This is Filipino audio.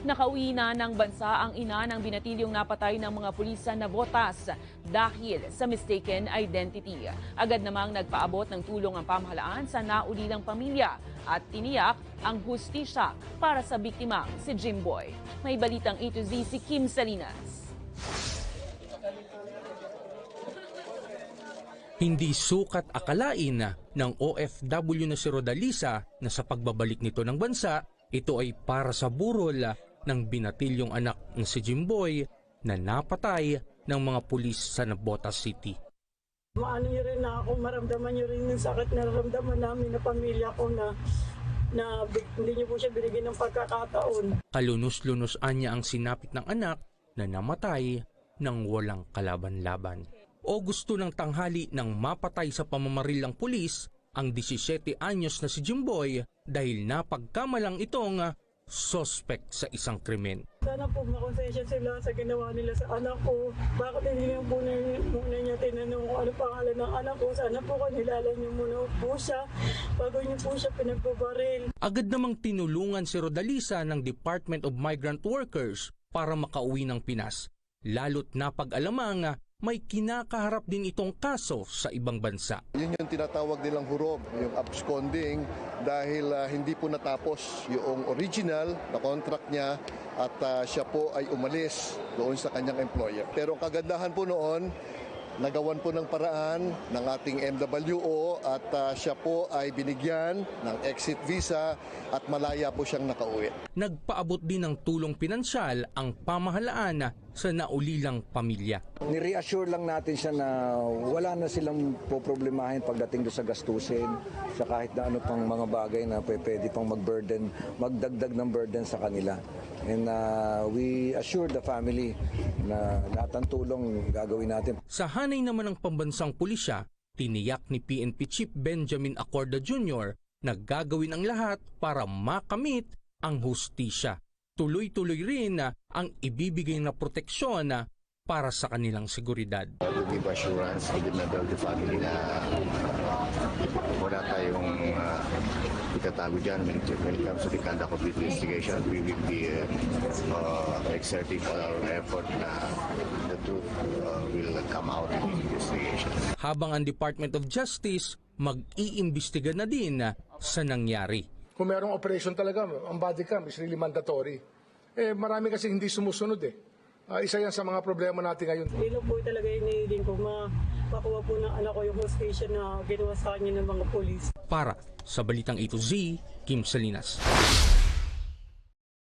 Nakauwi na ng bansa ang ina ng binatilyong napatay ng mga pulis sa Navotas dahil sa mistaken identity. Agad namang nagpaabot ng tulong ang pamahalaan sa naulilang pamilya at tiniyak ang hustisya para sa biktima si Jimboy. May balitang A to Z si Kim Salinas. Hindi sukat akalain ng OFW na si Rodalisa na sa pagbabalik nito ng bansa, ito ay para sa burol ng binatilyong anak ng si Jimboy na napatay ng mga pulis sa Nabotas City. Maano niyo rin na ako, maramdaman niyo rin yung sakit na naramdaman namin na pamilya ko na na hindi niyo po siya binigyan ng pagkakataon. Kalunos-lunos anya ang sinapit ng anak na namatay ng walang kalaban-laban. O gusto ng tanghali nang mapatay sa pamamarilang pulis ang 17 anyos na si Jimboy dahil napagkamalang itong sospek sa isang krimen. Sana po makonsensya sila sa ginawa nila sa anak ko. Bakit hindi niyo po na, muna niya tinanong kung ano pangalan ng anak ko? Sana po kanilala niyo muna po siya bago niyo po siya pinagbabaril. Agad namang tinulungan si Rodalisa ng Department of Migrant Workers para makauwi ng Pinas. Lalo't napag-alamang may kinakaharap din itong kaso sa ibang bansa. Yun yung tinatawag nilang hurog, yung absconding dahil ah, hindi po natapos yung original na contract niya at ah, siya po ay umalis doon sa kanyang employer. Pero ang kagandahan po noon, nagawan po ng paraan ng ating MWO at ah, siya po ay binigyan ng exit visa at malaya po siyang nakauwi. Nagpaabot din ng tulong pinansyal ang pamahalaan sa naulilang pamilya. Ni-reassure lang natin siya na wala na silang poproblemahin pagdating doon sa gastusin, sa kahit na ano pang mga bagay na pwe- pwede pang mag-burden, magdagdag ng burden sa kanila. And uh, we assure the family na lahat ng tulong gagawin natin. Sa hanay naman ng pambansang pulisya, tiniyak ni PNP Chief Benjamin Acorda Jr. na gagawin ang lahat para makamit ang hustisya. Tuloy-tuloy rin ang ibibigay na proteksyon para sa kanilang seguridad. to give assurance to the member of the family na wala tayong uh, itatago dyan when it comes to the conduct of the investigation. We will be uh, uh, exerting all our effort na the truth uh, will come out in the investigation. Habang ang Department of Justice mag-iimbestiga na din sa nangyari. Kung merong operation talaga, ang body cam is really mandatory. Eh, marami kasi hindi sumusunod eh. Ah, isa yan sa mga problema natin ngayon. Yun lang po talaga inihiling ko, ma makuha po ng anak ko yung hostation na ginawa sa kanya ng mga polis. Para sa Balitang A to Z, Kim Salinas.